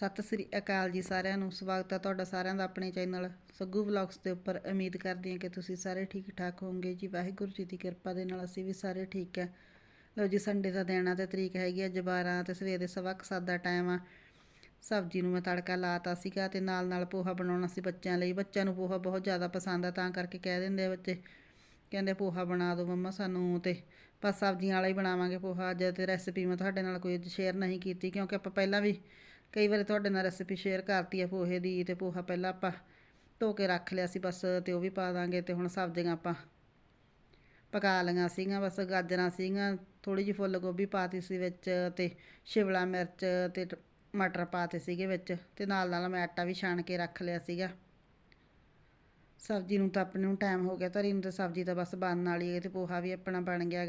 ਸਤਿ ਸ੍ਰੀ ਅਕਾਲ ਜੀ ਸਾਰਿਆਂ ਨੂੰ, ਸਵਾਗਤ ਹੈ ਤੁਹਾਡਾ ਸਾਰਿਆਂ ਦਾ ਆਪਣੇ ਚੈਨਲ ਸੱਗੂ ਵਲੌਗਸ ਦੇ ਉੱਪਰ। ਉਮੀਦ ਕਰਦੀ ਹਾਂ ਕਿ ਤੁਸੀਂ ਸਾਰੇ ਠੀਕ ਠਾਕ ਹੋਵੋਗੇ। ਜੀ ਵਾਹਿਗੁਰੂ ਜੀ ਦੀ ਕਿਰਪਾ ਦੇ ਨਾਲ ਅਸੀਂ ਵੀ ਸਾਰੇ ਠੀਕ ਹੈ। ਲਓ ਜੀ ਸੰਡੇ ਦਾ ਦਿਨ ਆ ਤੇ ਤਰੀਕ ਹੈਗੀ ਅੱਜ 12 ਤੇ ਸਵੇਰ ਦੇ ਸਵਾ ਕੁ ਸੱਤ ਦਾ ਟਾਈਮ ਆ। ਸਬਜ਼ੀ ਨੂੰ ਮੈਂ ਤੜਕਾ ਲਾਤਾ ਸੀਗਾ ਤੇ ਨਾਲ ਨਾਲ ਪੋਹਾ ਬਣਾਉਣਾ ਸੀ ਬੱਚਿਆਂ ਲਈ। ਬੱਚਿਆਂ ਨੂੰ ਪੋਹਾ ਬਹੁਤ ਜ਼ਿਆਦਾ ਪਸੰਦ ਆ, ਤਾਂ ਕਰਕੇ ਕਹਿ ਦਿੰਦੇ ਆ ਬੱਚੇ। ਕਹਿੰਦੇ ਪੋਹਾ ਬਣਾ ਦਿਓ ਮੰਮਾ ਸਾਨੂੰ ਤੇ ਬਸ ਸਬਜ਼ੀਆਂ ਵਾਲਾ ਹੀ ਬਣਾਵਾਂਗੇ ਪੋਹਾ ਅੱਜ ਤੇ ਰੈਸਪੀ ਮੈਂ ਤੁਹਾਡੇ ਨਾਲ ਕੋਈ ਸ਼ੇਅਰ ਨਹੀਂ ਕੀਤੀ ਕਿਉਂਕਿ ਆਪਾਂ ਪਹਿਲਾਂ ਵੀ ਕਈ ਵਾਰੀ ਤੁਹਾਡੇ ਨਾਲ ਰੈਸਿਪੀ ਸ਼ੇਅਰ ਕਰਤੀ ਆ ਪੋਹੇ ਦੀ ਤੇ ਪੋਹਾ ਪਹਿਲਾਂ ਆਪਾਂ ਧੋ ਕੇ ਰੱਖ ਲਿਆ ਸੀ ਬਸ ਤੇ ਉਹ ਵੀ ਪਾ ਦਾਂਗੇ ਤੇ ਹੁਣ ਸਬਜ਼ੀਆਂ ਆਪਾਂ ਪਕਾ ਲਈਆਂ ਸੀਗੀਆਂ, ਬਸ ਗਾਜਰਾਂ ਸੀਗੀਆਂ ਥੋੜੀ ਜਿਹੀ ਫੁੱਲ ਗੋਭੀ ਪਾਤੀ ਸੀ ਵਿੱਚ ਤੇ ਸ਼ਿਮਲਾ ਮਿਰਚ ਤੇ ਟ- ਮਟਰ ਪਾਤੇ ਸੀਗੇ ਵਿੱਚ ਤੇ ਨਾਲ ਨਾਲ ਮੈਂ ਆਟਾ ਵੀ ਛਾਣ ਕੇ ਰੱਖ ਲਿਆ ਸੀਗਾ। ਸਬਜ਼ੀ ਨੂੰ ਤਾਂ ਆਪਣੇ ਨੂੰ ਟਾਈਮ ਹੋ ਗਿਆ, ਧਰੀ ਨੂੰ ਤਾਂ ਸਬਜ਼ੀ ਤਾਂ ਬਸ ਬਣਨ ਵਾਲੀ ਹੈ ਤੇ ਪੋਹਾ ਵੀ ਆਪਣਾ ਬਣ ਗਿਆ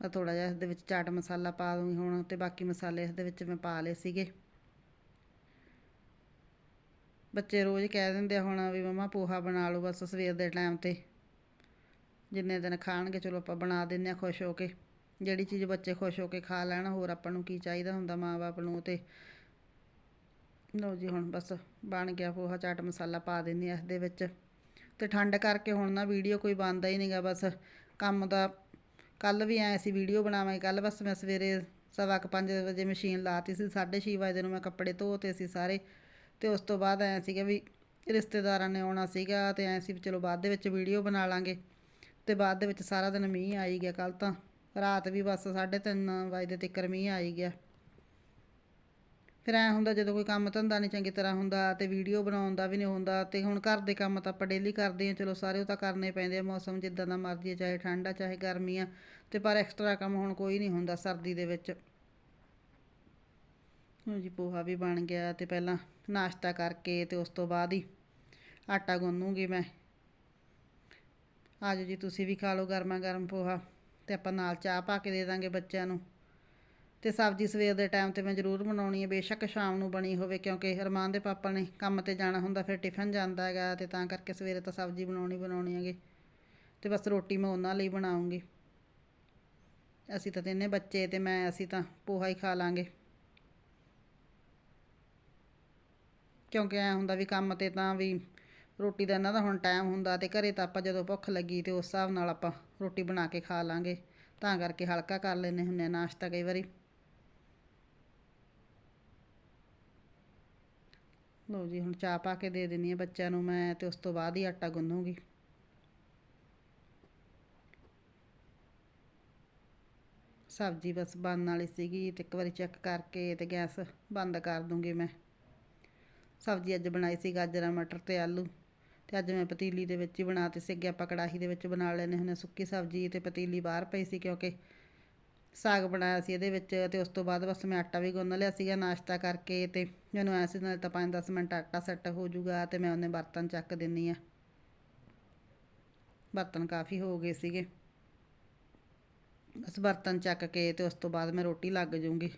ਮੈਂ ਆ ਥੋੜਾ ਜਿਹਾ ਇਸ ਦੇ ਵਿੱਚ ਚਾਟ ਮਸਾਲਾ ਪਾ ਦੂੰਗੀ ਹੁਣ ਤੇ ਬਾਕੀ ਮਸਾਲੇ ਇਸ ਦੇ ਵਿੱਚ ਮੈਂ ਪਾ ਲਏ ਸੀਗੇ। ਬੱਚੇ ਰੋਜ਼ ਕਹਿ ਦਿੰਦੇ ਆ ਹੁਣ ਵੀ ਮਮਾ ਪੋਹਾ ਬਣਾ ਲਓ ਬਸ ਸਵੇਰ ਦੇ ਟਾਈਮ ਤੇ। ਜਿੰਨੇ ਦਿਨ ਖਾਣਗੇ ਚਲੋ ਆਪਾਂ ਬਣਾ ਦਿੰਨੇ ਆ ਖੁਸ਼ ਹੋ ਕੇ। ਜਿਹੜੀ ਚੀਜ਼ ਬੱਚੇ ਖੁਸ਼ ਹੋ ਕੇ ਖਾ ਲੈਣ ਹੋਰ ਆਪਾਂ ਨੂੰ ਕੀ ਚਾਹੀਦਾ ਹੁੰਦਾ ਮਾਂ-ਬਾਪ ਨੂੰ ਤੇ। ਲਓ ਜੀ ਹੁਣ ਬਸ ਬਣ ਗਿਆ ਪੋਹਾ ਚਾਟ ਮਸਾਲਾ ਪਾ ਦਿੰਨੀ ਆ ਇਸ ਦੇ ਵਿੱਚ। ਤੇ ਠੰਡ ਕਰਕੇ ਹੁਣ ਨਾ ਵੀਡੀਓ ਕੋਈ ਬਣਦਾ ਹੀ ਨਹੀਂਗਾ ਬਸ। ਕੰਮ ਦਾ ਕੱਲ ਵੀ ਐ ਸੀ ਵੀਡੀਓ ਬਣਾਵਾਂਗੇ ਕੱਲ ਬਸ ਮੈਂ ਸਵੇਰੇ ਸਵਾ ਕੁ ਪੰਜ ਵਜੇ ਮਸ਼ੀਨ ਲਾਤੀ ਸੀ 6:30 ਵਜੇ ਨੂੰ ਮੈਂ ਕੱਪੜੇ ਧੋਤੇ ਸੀ ਸਾਰੇ, ਤੇ ਉਸ ਤੋਂ ਬਾਅਦ ਐ ਸੀਗਾ ਵੀ ਰਿਸ਼ਤੇਦਾਰਾਂ ਨੇ ਆਉਣਾ ਸੀਗਾ ਤੇ ਐਂ ਸੀ ਵੀ ਚਲੋ ਬਾਅਦ ਦੇ ਵਿੱਚ ਵੀਡੀਓ ਬਣਾ ਲਾਂਗੇ, ਤੇ ਬਾਅਦ ਦੇ ਵਿੱਚ ਸਾਰਾ ਦਿਨ ਮੀਂਹ ਆਈ ਗਿਆ ਕੱਲ ਤਾਂ, ਰਾਤ ਵੀ ਬਸ 3:30 ਵਜੇ ਤੱਕ ਮੀਂਹ ਆਈ ਗਿਆ। ਫਿਰ ਐ ਹੁੰਦਾ ਜਦੋਂ ਕੋਈ ਕੰਮ ਧੰਦਾ ਨਹੀਂ ਚੰਗੀ ਤਰ੍ਹਾਂ ਹੁੰਦਾ ਤੇ ਵੀਡੀਓ ਬਣਾਉਣ ਦਾ ਵੀ ਨਹੀਂ ਹੁੰਦਾ ਤੇ ਹੁਣ ਘਰ ਦੇ ਕੰਮ ਤਾਂ ਆਪਾਂ ਡੇਲੀ ਕਰਦੇ ਹਾਂ, ਚਲੋ ਸਾਰੇ ਉਹ ਤਾਂ ਕਰਨੇ ਪੈਂਦੇ ਆ, ਮੌਸਮ ਜਿੱਦਾਂ ਦਾ ਮਰਜ਼ੀ ਹੈ, ਚਾਹੇ ਠੰਡ ਆ, ਚਾਹੇ ਗਰਮੀ ਆ, ਤੇ ਪਰ ਐਕਸਟਰਾ ਕੰਮ ਹੁਣ ਕੋਈ ਨਹੀਂ ਹੁੰਦਾ ਸਰਦੀ ਦੇ ਵਿੱਚ। ਹੁਣ ਜੀ, ਪੋਹਾ ਵੀ ਬਣ ਗਿਆ ਤੇ ਪਹਿਲਾਂ ਨਾਸ਼ਤਾ ਕਰਕੇ ਤੇ ਉਸ ਤੋਂ ਬਾਅਦ ਹੀ ਆਟਾ ਗੁੰਨੂਗੀ ਮੈਂ। ਆਜੋ ਜੀ, ਤੁਸੀਂ ਵੀ ਖਾ ਲਓ ਗਰਮਾ ਗਰਮ ਪੋਹਾ ਤੇ ਆਪਾਂ ਨਾਲ ਚਾਹ ਪਾ ਕੇ ਦੇ ਦਾਂਗੇ ਬੱਚਿਆਂ ਨੂੰ। ਤੇ ਸਬਜ਼ੀ ਸਵੇਰ ਦੇ ਟਾਈਮ ਤੇ ਮੈਂ ਜ਼ਰੂਰ ਬਣਾਉਣੀ ਹੈ। ਬੇਸ਼ੱਕ ਸ਼ਾਮ ਨੂੰ ਬਣੀ ਹੋਵੇ, ਕਿਉਂਕਿ ਹਰਮਾਨ ਦੇ ਪਾਪਾ ਨੇ ਕੰਮ ਤੇ ਜਾਣਾ ਹੁੰਦਾ, ਫਿਰ ਟਿਫਨ ਜਾਂਦਾ ਹੈਗਾ ਤੇ ਤਾਂ ਕਰਕੇ ਸਵੇਰੇ ਤਾਂ ਸਬਜ਼ੀ ਬਣਾਉਣੀ ਬਣਾਉਣੀ ਹੈਗੀ। ਤੇ ਬਸ ਰੋਟੀ ਮੈਂ ਉਹਨਾਂ ਲਈ ਬਣਾਉਂਗੀ। ਅਸੀਂ ਤਾਂ ਤਿੰਨੇ ਬੱਚੇ ਤੇ ਮੈਂ, ਅਸੀਂ ਤਾਂ ਪੋਹਾ ਹੀ ਖਾ ਲਾਂਗੇ। ਕਿਉਂਕਿ ਐ ਹੁੰਦਾ ਵੀ ਕੰਮ ਤੇ ਤਾਂ ਵੀ ਰੋਟੀ ਦਾ ਇਹਨਾਂ ਦਾ ਹੁਣ ਟਾਈਮ ਹੁੰਦਾ ਤੇ ਘਰੇ ਤਾਂ ਆਪਾਂ ਜਦੋਂ ਭੁੱਖ ਲੱਗੀ ਤੇ ਉਸ ਹਿਸਾਬ ਨਾਲ ਆਪਾਂ ਰੋਟੀ ਬਣਾ ਕੇ ਖਾ ਲਾਂਗੇ। ਤਾਂ ਕਰਕੇ ਹਲਕਾ ਕਰ ਲੈਨੇ ਹੁੰਨੇ ਆ ਨਾਸ਼ਤਾ ਕਈ ਵਾਰੀ। ਲਓ ਜੀ, ਹੁਣ ਚਾਹ ਪਾ ਕੇ ਦੇ ਦਿੰਨੀ ਆ ਬੱਚਿਆਂ ਨੂੰ ਮੈਂ ਤੇ ਉਸ ਤੋਂ ਬਾਅਦ ਹੀ ਆਟਾ ਗੁੰਨੂਗੀ। ਸਬਜ਼ੀ ਬਸ ਬਣਨ ਵਾਲੀ ਸੀਗੀ ਤੇ ਇੱਕ ਵਾਰੀ ਚੈੱਕ ਕਰਕੇ ਤੇ ਗੈਸ ਬੰਦ ਕਰ ਦੂੰਗੀ ਮੈਂ। ਸਬਜ਼ੀ ਅੱਜ ਬਣਾਈ ਸੀ ਗਾਜਰਾਂ, ਮਟਰ ਤੇ ਆਲੂ। ਤੇ ਅੱਜ ਮੈਂ ਪਤੀਲੀ ਦੇ ਵਿੱਚ ਹੀ ਬਣਾਤੀ ਸੀ ਅੱਗੇ ਆਪਾਂ ਕੜਾਹੀ ਦੇ ਵਿੱਚ ਬਣਾ ਲੈਨੇ ਹੁੰਦੇ ਸੁੱਕੀ ਸਬਜ਼ੀ ਤੇ ਪਤੀਲੀ ਬਾਹਰ ਪਈ ਸੀ ਕਿਉਂਕਿ ਸਾਗ ਬਣਾਇਆ ਸੀ ਇਹਦੇ ਵਿੱਚ ਤੇ ਉਸ ਤੋਂ ਬਾਅਦ ਬਸ ਮੈਂ ਆਟਾ ਵੀ ਗੁੰਨ ਲਿਆ ਸੀਗਾ ਨਾਸ਼ਤਾ ਕਰਕੇ ਤੇ ਮੈਨੂੰ ਐਂ ਸੀ ਨਾਲ ਤਾਂ 5-10 ਮਿੰਟ ਆਟਾ ਸੈੱਟ ਹੋ ਜਾਊਗਾ ਤੇ ਮੈਂ ਉਹਨੇ ਬਰਤਨ ਚੱਕ ਦਿੰਨੀ ਆ। ਬਰਤਨ ਕਾਫੀ ਹੋ ਗਏ ਸੀਗੇ। ਬਸ ਬਰਤਨ ਚੱਕ ਕੇ ਤੇ ਉਸ ਤੋਂ ਬਾਅਦ ਮੈਂ ਰੋਟੀ ਲੱਗ ਜਾਊਂਗੀ।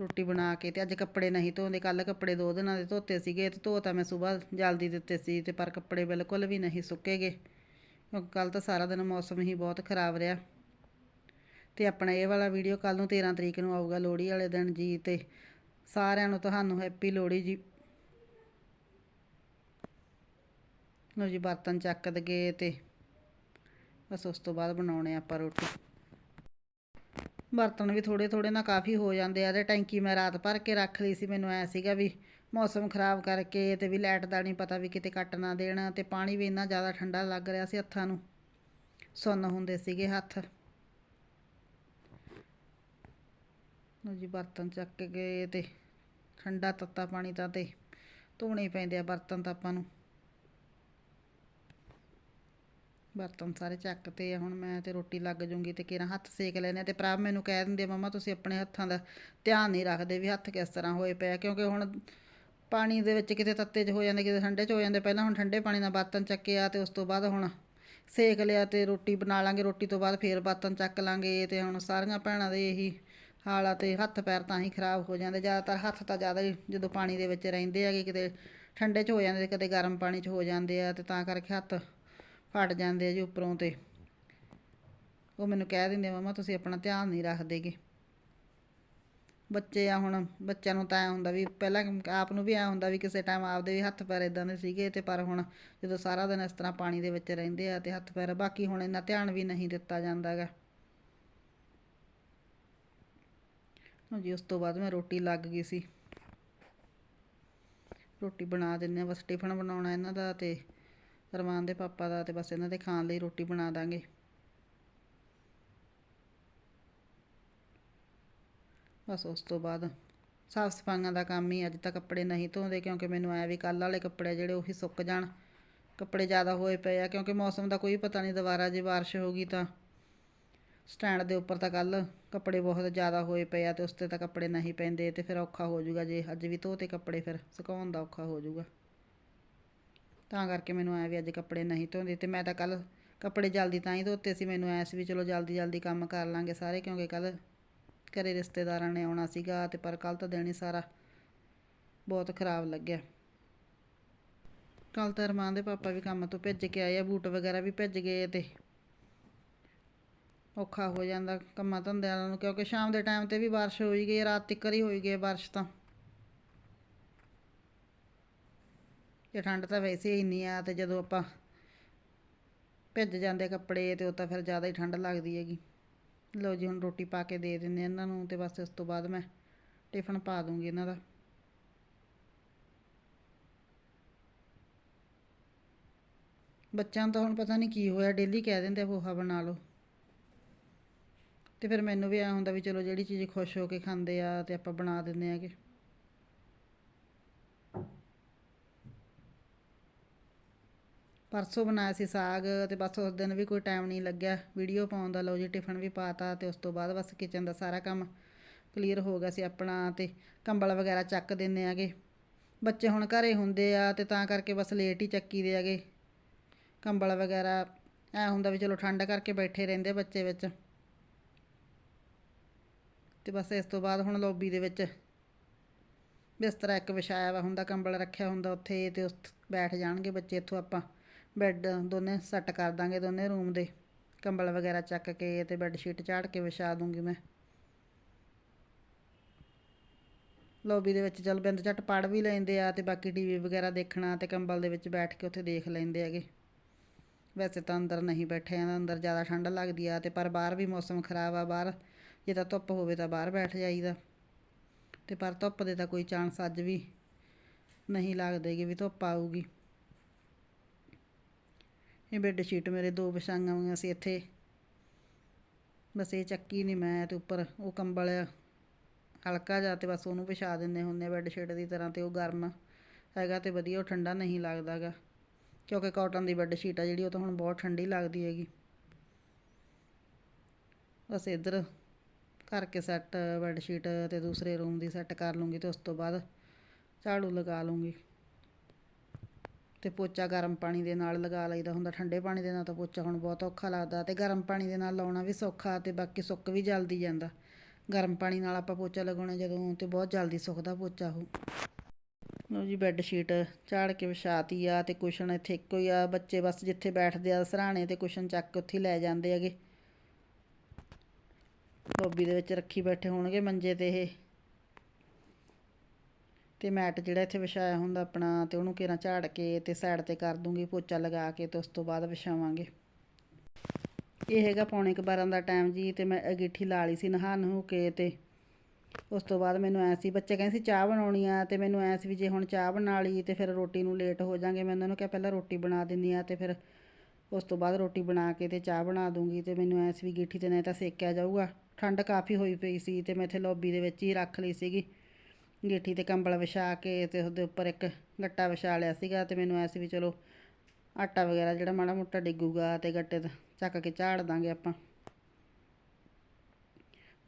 ਰੋਟੀ ਬਣਾ ਕੇ ਤੇ ਅੱਜ ਕੱਪੜੇ ਨਹੀਂ ਧੋਂਦੇ ਕੱਲ ਕੱਪੜੇ ਦੋ ਦਿਨਾਂ ਦੇ ਧੋਤੇ ਸੀਗੇ ਤੇ ਧੋ ਤਾਂ ਮੈਂ ਸਵੇਰ ਜਲਦੀ ਦਿੱਤੇ ਸੀ ਤੇ ਪਰ ਕੱਪੜੇ ਬਿਲਕੁਲ ਵੀ ਨਹੀਂ ਸੁੱਕੇਗੇ। ਕਿਉਂਕਿ ਕੱਲ ਤਾਂ ਸਾਰਾ ਦਿਨ ਮੌਸਮ ਹੀ ਬਹੁਤ ਖਰਾਬ ਰਿਹਾ। ਤੇ ਆਪਣਾ ਇਹ ਵਾਲਾ ਵੀਡੀਓ ਕੱਲ ਨੂੰ 13 ਤਰੀਕ ਨੂੰ ਆਊਗਾ ਲੋਹੜੀ ਵਾਲੇ ਦਿਨ ਜੀ ਤੇ ਸਾਰਿਆਂ ਨੂੰ ਤੁਹਾਨੂੰ ਹੈਪੀ ਲੋਹੜੀ ਜੀ। ਲਓ ਜੀ ਬਰਤਨ ਚੱਕ ਦਗੇ ਤੇ ਬਸ ਉਸ ਤੋਂ ਬਾਅਦ ਬਣਾਉਣੇ ਆਪਾਂ ਰੋਟੀ। ਬਰਤਨ ਵੀ ਥੋੜੇ ਥੋੜੇ ਨਾ ਕਾਫੀ ਹੋ ਜਾਂਦੇ ਆ ਤੇ ਟੈਂਕੀ ਮੈਂ ਰਾਤ ਭਰ ਕੇ ਰੱਖ ਲਈ ਸੀ, ਮੈਨੂੰ ਐ ਸੀਗਾ ਵੀ ਮੌਸਮ ਖਰਾਬ ਕਰਕੇ ਤੇ ਵੀ ਲਾਈਟ ਦਾ ਨਹੀਂ ਪਤਾ ਵੀ ਕਿਤੇ ਕੱਟ ਨਾ ਦੇਣਾ ਤੇ ਪਾਣੀ ਵੀ ਇੰਨਾ ਜ਼ਿਆਦਾ ਠੰਡਾ ਲੱਗ ਰਿਹਾ ਸੀ ਹੱਥਾਂ ਨੂੰ। ਸੁੰਨ ਹੁੰਦੇ ਸੀਗੇ ਹੱਥ। ਲਓ ਜੀ ਬਰਤਨ ਚੱਕ ਗਏ ਤੇ ਠੰਡਾ ਤੱਤਾ ਪਾਣੀ ਤਾਂ ਤੇ ਧੋਣੇ ਹੀ ਪੈਂਦੇ ਆ ਬਰਤਨ ਤਾਂ ਆਪਾਂ ਨੂੰ। ਬਰਤਨ ਸਾਰੇ ਚੱਕਤੇ ਆ, ਹੁਣ ਮੈਂ ਤੇ ਰੋਟੀ ਲੱਗ ਜੂੰਗੀ ਤੇ ਕਿਹੜਾ ਹੱਥ ਸੇਕ ਲੈਣੇ ਤੇ ਪ੍ਰਭ ਮੈਨੂੰ ਕਹਿ ਦਿੰਦੇ ਆ, ਮਮਾ, ਤੁਸੀਂ ਆਪਣੇ ਹੱਥਾਂ ਦਾ ਧਿਆਨ ਨਹੀਂ ਰੱਖਦੇ ਵੀ ਹੱਥ ਕਿਸ ਤਰ੍ਹਾਂ ਹੋਏ ਪਏ ਕਿਉਂਕਿ ਹੁਣ ਪਾਣੀ ਦੇ ਵਿੱਚ ਕਿਤੇ ਤੱਤੇ 'ਚ ਹੋ ਜਾਂਦੇ, ਕਿਤੇ ਠੰਡੇ 'ਚ ਹੋ ਜਾਂਦੇ। ਪਹਿਲਾਂ ਹੁਣ ਠੰਡੇ ਪਾਣੀ ਨਾਲ ਬਰਤਨ ਚੱਕਿਆ ਤੇ ਉਸ ਤੋਂ ਬਾਅਦ ਹੁਣ ਸੇਕ ਲਿਆ ਤੇ ਰੋਟੀ ਬਣਾ ਲਾਂਗੇ, ਰੋਟੀ ਤੋਂ ਬਾਅਦ ਫੇਰ ਬਰਤਨ ਚੱਕ ਲਾਂਗੇ ਤੇ ਹੁਣ ਸਾਰੀਆਂ ਭੈਣਾਂ ਦੇ ਇਹੀ ਹਾਲ ਤੇ ਹੱਥ ਪੈਰ ਤਾਂ ਹੀ ਖਰਾਬ ਹੋ ਜਾਂਦੇ, ਜ਼ਿਆਦਾਤਰ ਹੱਥ ਤਾਂ ਜ਼ਿਆਦਾ ਹੀ ਜਦੋਂ ਪਾਣੀ ਦੇ ਵਿੱਚ ਰਹਿੰਦੇ ਹੈਗੇ, ਕਿਤੇ ਠੰਡੇ 'ਚ ਹੋ ਜਾਂਦੇ ਕਦੇ ਗਰਮ ਪਾਣੀ 'ਚ ਹੋ ਜਾਂਦੇ ਆ ਤੇ ਤਾਂ ਕਰਕੇ ਹੱਥ ਫਟ ਜਾਂਦੇ ਆ ਜੀ ਉੱਪਰੋਂ ਤੇ। ਉਹ ਮੈਨੂੰ ਕਹਿ ਦਿੰਦੇ, ਮਮਾ, ਤੁਸੀਂ ਆਪਣਾ ਧਿਆਨ ਨਹੀਂ ਰੱਖਦੇਗੇ ਬੱਚੇ ਆ ਹੁਣ, ਬੱਚਿਆਂ ਨੂੰ ਤਾਂ ਐਂ ਹੁੰਦਾ ਵੀ ਪਹਿਲਾਂ ਆਪ ਨੂੰ ਵੀ ਐਂ ਹੁੰਦਾ ਵੀ ਕਿਸੇ ਟਾਈਮ ਆਪਦੇ ਵੀ ਹੱਥ ਪੈਰ ਇਦਾਂ ਦੇ ਸੀਗੇ ਤੇ ਪਰ ਹੁਣ ਜਦੋਂ ਸਾਰਾ ਦਿਨ ਇਸ ਤਰ੍ਹਾਂ ਪਾਣੀ ਦੇ ਵਿੱਚ ਰਹਿੰਦੇ ਆ ਤੇ ਹੱਥ ਪੈਰ, ਬਾਕੀ ਹੁਣ ਇੰਨਾ ਧਿਆਨ ਵੀ ਨਹੀਂ ਦਿੱਤਾ ਜਾਂਦਾ ਹਾਂਜੀ, ਉਸ ਤੋਂ ਬਾਅਦ ਮੈਂ ਰੋਟੀ ਲੱਗ ਗਈ ਸੀ। ਰੋਟੀ ਬਣਾ ਦਿੰਦੇ ਆ ਬਸ ਟਿਫਨ ਬਣਾਉਣਾ ਇਹਨਾਂ ਦਾ ਤੇ ਰਮਾਨ ਦੇ ਪਾਪਾ ਦਾ ਤੇ ਬਸ ਇਹਨਾਂ ਦੇ ਖਾਣ ਲਈ ਰੋਟੀ ਬਣਾ ਦਾਂਗੇ। ਬਸ ਉਸ ਤੋਂ ਬਾਅਦ ਸਾਫ਼ ਸਫਾਈਆਂ ਦਾ ਕੰਮ ਹੀ ਅੱਜ ਤਾਂ ਕੱਪੜੇ ਨਹੀਂ ਧੋਂਦੇ ਕਿਉਂਕਿ ਮੈਨੂੰ ਆਇਆ ਵੀ ਕੱਲ੍ਹ ਵਾਲੇ ਕੱਪੜੇ ਜਿਹੜੇ ਉਹੀ ਸੁੱਕ ਜਾਣ। ਕੱਪੜੇ ਜ਼ਿਆਦਾ ਹੋਏ ਪਏ ਆ ਕਿਉਂਕਿ ਮੌਸਮ ਦਾ ਕੋਈ ਪਤਾ ਨਹੀਂ ਦੁਬਾਰਾ ਜੇ ਬਾਰਿਸ਼ ਹੋ ਗਈ ਤਾਂ ਸਟੈਂਡ ਦੇ ਉੱਪਰ ਤਾਂ ਕੱਲ ਕੱਪੜੇ ਬਹੁਤ ਜ਼ਿਆਦਾ ਹੋਏ ਪਏ ਆ ਤੇ ਉਸ 'ਤੇ ਤਾਂ ਕੱਪੜੇ ਨਹੀਂ ਪੈਂਦੇ ਤੇ ਫਿਰ ਔਖਾ ਹੋ ਜਾਊਗਾ ਜੇ ਅੱਜ ਵੀ ਧੋਤੇ ਕੱਪੜੇ ਫਿਰ ਸੁਕਾਉਣ ਦਾ ਔਖਾ ਹੋ ਜਾਊਗਾ। ਤਾਂ ਕਰਕੇ ਮੈਨੂੰ ਐ ਵੀ ਅੱਜ ਕੱਪੜੇ ਨਹੀਂ ਧੋਂਦੇ ਤੇ ਮੈਂ ਤਾਂ ਕੱਲ ਕੱਪੜੇ ਜਲਦੀ ਤਾਂ ਹੀ ਧੋਤੇ ਸੀ, ਮੈਨੂੰ ਐ ਸੀ ਵੀ ਚਲੋ ਜਲਦੀ ਜਲਦੀ ਕੰਮ ਕਰ ਲਾਂਗੇ ਸਾਰੇ ਕਿਉਂਕਿ ਕੱਲ ਘਰੇ ਰਿਸ਼ਤੇਦਾਰਾਂ ਨੇ ਆਉਣਾ ਸੀਗਾ ਤੇ ਪਰ ਕੱਲ ਤਾਂ ਦਿਨ ਹੀ ਸਾਰਾ ਬਹੁਤ ਖਰਾਬ ਲੱਗਿਆ। ਕੱਲ ਤਾਂ ਅਰਮਾਨ ਦੇ ਪਾਪਾ ਵੀ ਕੰਮ ਤੋਂ ਭੱਜ ਕੇ ਆਏ ਆ, ਬੂਟ ਵਗੈਰਾ ਵੀ ਭੱਜ ਗਏ ਤੇ ਔਖਾ ਹੋ ਜਾਂਦਾ ਕੰਮਾਂ ਧੰਦਿਆਂ ਨੂੰ, ਕਿਉਂਕਿ ਸ਼ਾਮ ਦੇ ਟਾਈਮ ਤੇ ਵੀ ਬਾਰਿਸ਼ ਹੋਈ ਗਈ ਰਾਤ ਤੱਕ ਹੀ ਹੋਈ ਗਈ ਬਾਰਿਸ਼ ਤਾਂ। ਤੇ ਠੰਡ ਤਾਂ ਵੈਸੇ ਹੀ ਨਹੀਂ ਆ ਤੇ ਜਦੋਂ ਆਪਾਂ ਭਿੱਜ ਜਾਂਦੇ ਕੱਪੜੇ ਤੇ ਉਹ ਤਾਂ ਫਿਰ ਜ਼ਿਆਦਾ ਹੀ ਠੰਡ ਲੱਗਦੀ ਹੈਗੀ। ਲਓ ਜੀ, ਹੁਣ ਰੋਟੀ ਪਾ ਕੇ ਦੇ ਦਿੰਦੇ ਇਹਨਾਂ ਨੂੰ ਤੇ ਬਸ ਉਸ ਤੋਂ ਬਾਅਦ ਮੈਂ ਟਿਫਨ ਪਾ ਦੂੰਗੀ ਇਹਨਾਂ ਦਾ। ਬੱਚਿਆਂ ਨੂੰ ਤਾਂ ਹੁਣ ਪਤਾ ਨਹੀਂ ਕੀ ਹੋਇਆ, ਡੇਲੀ ਕਹਿ ਦਿੰਦੇ ਪੋਹਾ ਬਣਾ ਲਓ। ਤੇ ਫਿਰ ਮੈਨੂੰ ਵੀ ਐ ਹੁੰਦਾ ਵੀ ਚਲੋ ਜਿਹੜੀ ਚੀਜ਼ ਖੁਸ਼ ਹੋ ਕੇ ਖਾਂਦੇ ਆ ਤੇ ਆਪਾਂ ਬਣਾ ਦਿੰਦੇ ਆਗੇ। ਪਰਸੋਂ ਬਣਾਇਆ ਸੀ ਸਾਗ ਤੇ ਬਸ ਉਸ ਦਿਨ ਵੀ ਕੋਈ ਟਾਈਮ ਨਹੀਂ ਲੱਗਿਆ। ਵੀਡੀਓ ਪਾਉਣ ਦਾ ਲਓ ਜੀ ਟਿਫਨ ਵੀ ਪਾਤਾ ਤੇ ਉਸ ਤੋਂ ਬਾਅਦ ਬਸ ਕਿਚਨ ਦਾ ਸਾਰਾ ਕੰਮ ਕਲੀਅਰ ਹੋ ਗਿਆ ਸੀ ਆਪਣਾ ਤੇ ਕੰਬਲ ਵਗੈਰਾ ਚੱਕ ਦਿੰਦੇ ਆਗੇ। ਬੱਚੇ ਹੁਣ ਘਰੇ ਹੁੰਦੇ ਆ ਤੇ ਤਾਂ ਕਰਕੇ ਬਸ ਲੇਟ ਹੀ ਚੱਕੀ ਦੇ ਆਗੇ। ਕੰਬਲ ਵਗੈਰਾ ਐ ਹੁੰਦਾ ਵੀ ਚਲੋ ਠੰਡ ਕਰਕੇ ਬੈਠੇ ਰਹਿੰਦੇ ਬੱਚੇ ਵਿੱਚ। ਤੇ ਬਸ ਇਸ ਤੋਂ ਬਾਅਦ ਹੁਣ ਲੌਬੀ ਦੇ ਵਿੱਚ ਬਿਸਤਰਾ ਇੱਕ ਵਿਛਾਇਆ ਵਾ ਹੁੰਦਾ, ਕੰਬਲ ਰੱਖਿਆ ਹੁੰਦਾ ਉੱਥੇ ਤੇ ਉਸ ਬੈਠ ਜਾਣਗੇ ਬੱਚੇ ਇੱਥੋਂ ਆਪਾਂ। ਬੈੱਡ ਦੋਨੇ ਸੈੱਟ ਕਰ ਦਾਂਗੇ ਦੋਨੇ ਰੂਮ ਦੇ। ਕੰਬਲ ਵਗੈਰਾ ਚੱਕ ਕੇ ਤੇ ਬੈੱਡ ਸ਼ੀਟ ਝਾੜ ਕੇ ਵਿਛਾ ਦੂੰਗੀ ਮੈਂ। ਲੌਬੀ ਦੇ ਵਿੱਚ ਚੱਲ ਬਿੰਦ ਝੱਟ ਪੜ ਵੀ ਲੈਂਦੇ ਆ ਤੇ ਬਾਕੀ ਟੀਵੀ ਵਗੈਰਾ ਦੇਖਣਾ ਤੇ ਕੰਬਲ ਦੇ ਵਿੱਚ ਬੈਠ ਕੇ ਉੱਥੇ ਦੇਖ ਲੈਂਦੇ ਹੈਗੇ। ਵੈਸੇ ਤਾਂ ਅੰਦਰ ਨਹੀਂ ਬੈਠੇ ਆ, ਅੰਦਰ ਜ਼ਿਆਦਾ ਠੰਡ ਲੱਗਦੀ ਆ ਤੇ ਪਰ ਬਾਹਰ ਵੀ ਮੌਸਮ ਖਰਾਬ ਆ, ਬਾਹਰ ਜੇ ਤਾਂ ਧੁੱਪ ਹੋਵੇ ਤਾਂ ਬਾਹਰ ਬੈਠ ਜਾਈਦਾ। ਤੇ ਪਰ ਧੁੱਪ ਦੇ ਤਾਂ ਕੋਈ ਚਾਂਸ ਅੱਜ ਵੀ ਨਹੀਂ ਲੱਗਦੇ ਕਿ ਵੀ ਧੁੱਪ ਆਊਗੀ। ਇਹ ਬੈੱਡ ਸ਼ੀਟ ਮੇਰੇ ਦੋ ਵਿਛਾਈਆਂ ਹੋਈਆਂ ਸੀ ਇੱਥੇ। ਬਸ ਇਹ ਚੱਕੀ ਨਹੀਂ ਮੈਂ ਤੇ ਉੱਪਰ ਉਹ ਕੰਬਲ ਹਲਕਾ ਜਿਹਾ ਤੇ ਬਸ ਉਹਨੂੰ ਵਿਛਾ ਦਿੰਦੇ ਹੁੰਦੇ ਬੈੱਡ ਸ਼ੀਟ ਦੀ ਤਰ੍ਹਾਂ ਤੇ ਉਹ ਗਰਮ ਹੈਗਾ ਤੇ ਵਧੀਆ ਉਹ ਠੰਡਾ ਨਹੀਂ ਲੱਗਦਾਗਾ ਕਿਉਂਕਿ ਕਾਟਨ ਦੀ ਬੈੱਡ ਸ਼ੀਟ ਆ ਜਿਹੜੀ ਉਹ ਤਾਂ ਹੁਣ ਬਹੁਤ ਠੰਡੀ ਲੱਗਦੀ ਹੈਗੀ। ਬਸ ਇੱਧਰ ਕਰਕੇ ਸੈੱਟ ਬੈੱਡਸ਼ੀਟ ਤੇ ਦੂਸਰੇ ਰੂਮ ਦੀ ਸੈੱਟ ਕਰ ਲੂੰਗੀ ਤੇ ਉਸ ਤੋਂ ਬਾਅਦ ਝਾੜੂ ਲਗਾ ਲੂੰਗੀ। ਤੇ ਪੋਚਾ ਗਰਮ ਪਾਣੀ ਦੇ ਨਾਲ ਲਗਾ ਲਈਦਾ ਹੁੰਦਾ, ਠੰਡੇ ਪਾਣੀ ਦੇ ਨਾਲ ਤਾਂ ਪੋਚਾ ਹੁਣ ਬਹੁਤ ਔਖਾ ਲੱਗਦਾ ਤੇ ਗਰਮ ਪਾਣੀ ਦੇ ਨਾਲ ਲਾਉਣਾ ਵੀ ਸੌਖਾ ਤੇ ਬਾਕੀ ਸੁੱਕ ਵੀ ਜਲਦੀ ਜਾਂਦਾ। ਗਰਮ ਪਾਣੀ ਨਾਲ ਆਪਾਂ ਪੋਚਾ ਲਗਾਉਣਾ ਜਦੋਂ ਤੇ ਬਹੁਤ ਜਲਦੀ ਸੁੱਕਦਾ ਪੋਚਾ ਉਹ। ਲਓ ਜੀ ਬੈੱਡ ਸ਼ੀਟ ਝਾੜ ਕੇ ਵਿਛਾਤੀ ਆ ਤੇ ਕੁਸ਼ਨ ਇੱਥੇ ਇੱਕੋ ਹੀ ਆ, ਬੱਚੇ ਬਸ ਜਿੱਥੇ ਬੈਠਦੇ ਆ, ਸਰਾਣੇ ਤੇ ਕੁਸ਼ਨ ਚੱਕ ਕੇ ਉੱਥੇ ਲੈ ਜਾਂਦੇ ਹੈਗੇ। ਲੌਬੀ ਦੇ ਵਿੱਚ ਰੱਖੀ ਬੈਠੇ ਹੋਣਗੇ ਮੰਜੇ ਤੇ ਇਹ। ਤੇ ਮੈਟ ਜਿਹੜਾ ਇੱਥੇ ਵਿਛਾਇਆ ਹੁੰਦਾ ਆਪਣਾ ਤੇ ਉਹਨੂੰ ਕਿਰਾਂ ਝਾੜ ਕੇ ਤੇ ਸਾਈਡ ਤੇ ਕਰ ਦੂੰਗੀ ਪੋਚਾ ਲਗਾ ਕੇ ਤੇ ਉਸ ਤੋਂ ਬਾਅਦ ਵਿਛਾਵਾਂਗੇ। ਇਹ ਹੈਗਾ ਪੌਣੇ ਕੁ ਬਾਰਾਂ ਦਾ ਟਾਈਮ ਜੀ ਤੇ ਮੈਂ ਅਗਿੱਠੀ ਲਾ ਲਈ ਸੀ ਨਹਾ ਨਹੂ ਕੇ ਤੇ ਉਸ ਤੋਂ ਬਾਅਦ ਮੈਨੂੰ ਐ ਸੀ, ਬੱਚੇ ਕਹਿੰਦੇ ਸੀ ਚਾਹ ਬਣਾਉਣੀ ਆ ਤੇ ਮੈਨੂੰ ਐ ਸੀ ਵੀ ਜੇ ਹੁਣ ਚਾਹ ਬਣਾ ਲਈ ਤੇ ਫਿਰ ਰੋਟੀ ਨੂੰ ਲੇਟ ਹੋ ਜਾਾਂਗੇ। ਮੈਂ ਉਹਨਾਂ ਨੂੰ ਕਿਹਾ ਪਹਿਲਾਂ ਰੋਟੀ ਬਣਾ ਦਿੰਦੀ ਆ ਤੇ ਫਿਰ ਉਸ ਤੋਂ ਬਾਅਦ ਰੋਟੀ ਬਣਾ ਕੇ ਤੇ ਚਾਹ ਬਣਾ ਦੂੰਗੀ ਤੇ ਮੈਨੂੰ ਐ ਸੀ ਵੀ ਗੀਠੀ ਤੇ ਨਹੀਂ ਤਾਂ ਸੇਕਿਆ ਜਾਊਗਾ। ਠੰਡ ਕਾਫੀ ਹੋਈ ਪਈ ਸੀ ਤੇ ਮੈਂ ਇੱਥੇ ਲੌਬੀ ਦੇ ਵਿੱਚ ਹੀ ਰੱਖ ਲਈ ਸੀਗੀ। ਗੇਠੀ ਤੇ ਕੰਬਲ ਵਿਛਾ ਕੇ ਤੇ ਉਹਦੇ ਉੱਪਰ ਇੱਕ ਗੱਟਾ ਵਿਛਾ ਲਿਆ ਸੀਗਾ ਤੇ ਮੈਨੂੰ ਐ ਸੀ ਵੀ ਚਲੋ ਆਟਾ ਵਗੈਰਾ ਜਿਹੜਾ ਮਾੜਾ ਮੋਟਾ ਡਿੱਗੂਗਾ ਤੇ ਗੱਟੇ ਦਾ ਚੱਕ ਕੇ ਝਾੜ ਦਾਂਗੇ ਆਪਾਂ।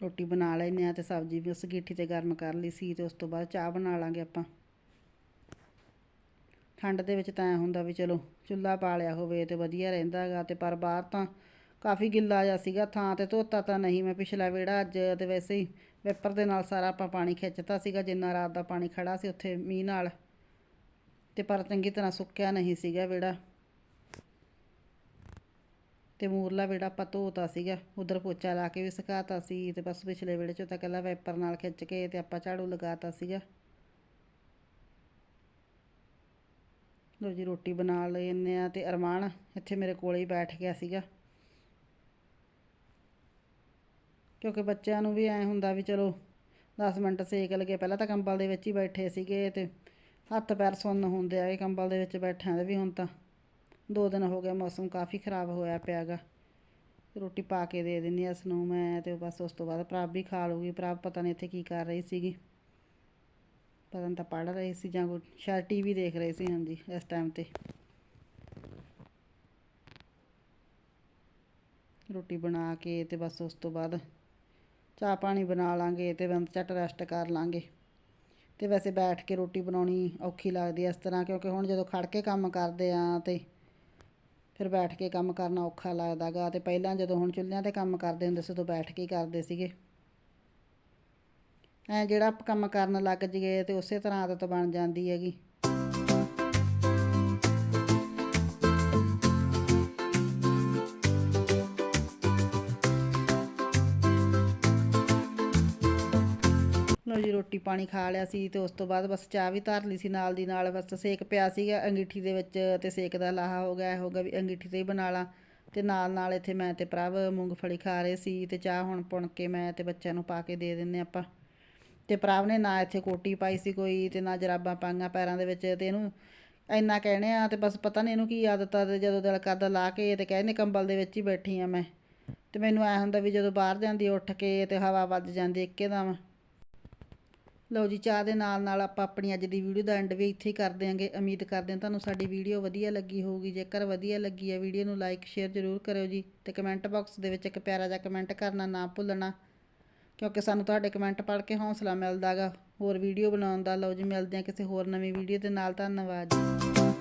ਰੋਟੀ ਬਣਾ ਲੈਨੇ ਆ ਤੇ ਸਬਜ਼ੀ ਵੀ ਉਸ ਗੀਠੀ ਤੇ ਗਰਮ ਕਰ ਲਈ ਸੀ ਤੇ ਉਸ ਤੋਂ ਬਾਅਦ ਚਾਹ ਬਣਾ ਲਾਂਗੇ ਆਪਾਂ। ਠੰਡ ਦੇ ਵਿੱਚ ਤਾਂ ਐ ਹੁੰਦਾ ਵੀ ਚਲੋ ਚੁੱਲ੍ਹਾ ਪਾ ਲਿਆ ਹੋਵੇ ਤੇ ਵਧੀਆ ਰਹਿੰਦਾ ਹੈਗਾ ਤੇ ਪਰ ਬਾਹਰ ਤਾਂ ਕਾਫੀ ਗਿੱਲਾ ਜਿਹਾ ਸੀਗਾ, ਥਾਂ ਤੇ ਧੋਤਾ ਤਾਂ ਨਹੀਂ ਮੈਂ ਪਿਛਲਾ ਵਿਹੜਾ ਅੱਜ ਤੇ ਵੈਸੇ ਹੀ ਵੈਪਰ ਦੇ ਨਾਲ ਸਾਰਾ ਆਪਾਂ ਪਾਣੀ ਖਿੱਚਤਾ ਸੀਗਾ, ਜਿੰਨਾ ਰਾਤ ਦਾ ਪਾਣੀ ਖੜਾ ਸੀ ਉੱਥੇ ਮੀਂਹ ਨਾਲ। ਤੇ ਪਰ ਚੰਗੀ ਤਰ੍ਹਾਂ ਸੁੱਕਿਆ ਨਹੀਂ ਸੀਗਾ ਵਿਹੜਾ। ਤੇ ਮੂਰਲਾ ਵਿਹੜਾ ਆਪਾਂ ਧੋਤਾ ਸੀਗਾ, ਉਧਰ ਪੋਚਾ ਲਾ ਕੇ ਵੀ ਸੁਕਾਤਾ ਸੀ ਤੇ ਬਸ ਪਿਛਲੇ ਵਿਹੜੇ 'ਚੋਂ ਤਾਂ ਕੱਲਾ ਵੈਪਰ ਨਾਲ ਖਿੱਚ ਕੇ ਤੇ ਆਪਾਂ ਝਾੜੂ ਲਗਾਤਾ ਸੀਗਾ। ਲੋ ਜੀ ਰੋਟੀ ਬਣਾ ਲੈਨੇ ਆ ਤੇ ਅਰਮਾਨ ਇੱਥੇ ਮੇਰੇ ਕੋਲੇ ਹੀ ਬੈਠ ਗਿਆ ਸੀਗਾ। ਕਿਉਂਕਿ ਬੱਚਿਆਂ ਨੂੰ ਵੀ ਐ ਹੁੰਦਾ ਵੀ ਚਲੋ 10 ਮਿੰਟ ਸੇਕ ਲਗੇ। ਪਹਿਲਾਂ ਤਾਂ ਕੰਬਲ ਦੇ ਵਿੱਚ ਹੀ ਬੈਠੇ ਸੀਗੇ ਤੇ ਹੱਥ ਪੈਰ ਸੁੰਨ ਹੁੰਦੇ ਆ ਇਹ ਕੰਬਲ ਦੇ ਵਿੱਚ ਬੈਠਿਆਂ ਦੇ ਵੀ। ਹੁਣ ਤਾਂ ਦੋ ਦਿਨ ਹੋ ਗਏ, ਮੌਸਮ ਕਾਫੀ ਖਰਾਬ ਹੋਇਆ ਪਿਆਗਾ। ਰੋਟੀ ਪਾ ਕੇ ਦੇ ਦਿੰਦੀ ਆ ਇਸ ਨੂੰ ਮੈਂ ਤੇ ਬਸ ਉਸ ਤੋਂ ਬਾਅਦ ਪ੍ਰਭ ਵੀ ਖਾ ਲੂਗੀ ਪ੍ਰਭ ਪਤਾ ਨਹੀਂ ਇੱਥੇ ਕੀ ਕਰ ਰਹੀ ਸੀਗੀ। ਪਤਾ ਨਹੀਂ ਤਾਂ ਪੜ੍ਹ ਰਹੀ ਸੀ ਜਾਂ ਕੋਈ ਸ਼ਾਇਦ ਟੀਵੀ ਦੇਖ ਰਹੀ ਸੀ, ਹਾਂਜੀ, ਇਸ ਟਾਈਮ ਤੇ। ਰੋਟੀ ਬਣਾ ਕੇ ਤੇ ਬਸ ਉਸ ਤੋਂ ਬਾਅਦ ਚਾਹ ਪਾਣੀ ਬਣਾ ਲਾਂਗੇ ਤੇ ਬੰਦ ਝੱਟ ਰੈਸਟ ਕਰ ਲਾਂਗੇ। ਤੇ ਵੈਸੇ ਬੈਠ ਕੇ ਰੋਟੀ ਬਣਾਉਣੀ ਔਖੀ ਲੱਗਦੀ ਐ ਇਸ ਤਰ੍ਹਾਂ, ਕਿਉਂਕਿ ਹੁਣ ਜਦੋਂ ਖੜ ਕੇ ਕੰਮ ਕਰਦੇ ਆ ਤੇ ਫਿਰ ਬੈਠ ਕੇ ਕੰਮ ਕਰਨਾ ਔਖਾ ਲੱਗਦਾ ਗਾ ਤੇ ਪਹਿਲਾਂ ਜਦੋਂ ਹੁਣ ਚੁੱਲ੍ਹਿਆਂ ਤੇ ਕੰਮ ਕਰਦੇ ਹੁੰਦੇ ਸੀ ਉਦੋਂ ਬੈਠ ਕੇ ਕਰਦੇ ਸੀਗੇ। ਐ ਜਿਹੜਾ ਕੰਮ ਕਰਨ ਲੱਗ ਜੀਏ ਤੇ ਉਸੇ ਤਰ੍ਹਾਂ ਆਦਤ ਬਣ ਜਾਂਦੀ ਹੈਗੀ। ਲਓ ਰੋਟੀ ਪਾਣੀ ਖਾ ਲਿਆ ਸੀ ਤੇ ਉਸ ਤੋਂ ਬਾਅਦ ਬਸ ਚਾਹ ਵੀ ਧਰ ਲਈ ਸੀ ਨਾਲ ਦੀ ਨਾਲ, ਬਸ ਸੇਕ ਪਿਆ ਸੀਗਾ ਅੰਗੀਠੀ ਦੇ ਵਿੱਚ ਤੇ ਸੇਕ ਦਾ ਲਾਹਾ ਹੋ ਗਿਆ ਹੋ ਗਿਆ ਵੀ ਅੰਗੀਠੀ ਤੇ ਹੀ ਬਣਾ ਲਾ। ਤੇ ਨਾਲ ਨਾਲ ਇੱਥੇ ਮੈਂ ਤੇ ਪ੍ਰਭ ਮੂੰਗਫਲੀ ਖਾ ਰਹੇ ਸੀ ਤੇ ਚਾਹ ਹੁਣ ਪੁਣ ਕੇ ਮੈਂ ਤੇ ਬੱਚਿਆਂ ਨੂੰ ਪਾ ਕੇ ਦੇ ਦਿੰਨੇ ਆਪਾਂ। ਤੇ ਪ੍ਰਭ ਨੇ ਨਾ ਇੱਥੇ ਕੋਟੀ ਪਾਈ ਸੀ ਕੋਈ ਤੇ ਨਾ ਜਰਾਬਾਂ ਪਾਈਆਂ ਪੈਰਾਂ ਦੇ ਵਿੱਚ ਤੇ ਇਹਨੂੰ ਇੰਨਾ ਕਹਿਣੇ ਆ ਤੇ ਬਸ ਪਤਾ ਨਹੀਂ ਇਹਨੂੰ ਕੀ ਆਦਤ ਆ ਤੇ ਜਦੋਂ ਦਿਲ ਕਰਦਾ ਲਾ ਕੇ ਤੇ ਕਹਿੰਦੇ ਕੰਬਲ ਦੇ ਵਿੱਚ ਹੀ ਬੈਠੀ ਆ ਮੈਂ। ਤੇ ਮੈਨੂੰ ਐ ਹੁੰਦਾ ਵੀ ਜਦੋਂ ਬਾਹਰ ਜਾਂਦੀ ਉੱਠ ਕੇ ਤੇ ਹਵਾ ਵੱਜ ਜਾਂਦੀ ਇੱਕਦਮ। ਲਓ ਜੀ, ਚਾਹ ਦੇ ਨਾਲ ਨਾਲ ਆਪਾਂ ਆਪਣੀ ਅੱਜ ਦੀ ਵੀਡੀਓ ਦਾ ਐਂਡ ਵੀ ਇੱਥੇ ਹੀ ਕਰ ਦਿਆਂਗੇ ਉਮੀਦ ਕਰਦੇ ਹਾਂ ਤੁਹਾਨੂੰ ਸਾਡੀ ਵੀਡੀਓ ਵਧੀਆ ਲੱਗੀ ਹੋਊਗੀ। ਜੇਕਰ ਵਧੀਆ ਲੱਗੀ ਹੈ ਵੀਡੀਓ ਨੂੰ ਲਾਈਕ ਸ਼ੇਅਰ ਜ਼ਰੂਰ ਕਰਿਓ ਜੀ ਤੇ ਕਮੈਂਟ ਬਾਕਸ ਦੇ ਵਿੱਚ ਇੱਕ ਪਿਆਰਾ ਜਿਹਾ ਕਮੈਂਟ ਕਰਨਾ ਨਾ ਭੁੱਲਣਾ, ਕਿਉਂਕਿ ਸਾਨੂੰ ਤੁਹਾਡੇ ਕਮੈਂਟ ਪੜ੍ਹ ਕੇ ਹੌਸਲਾ ਮਿਲਦਾਗਾ। ਹੋਰ ਵੀਡੀਓ ਬਣਾਉਣ ਦਾ। ਲਓ ਜੀ, ਮਿਲਦੇ ਹਾਂ ਕਿਸੇ ਹੋਰ ਨਵੀਂ ਵੀਡੀਓ ਦੇ ਨਾਲ। ਧੰਨਵਾਦ ਜੀ।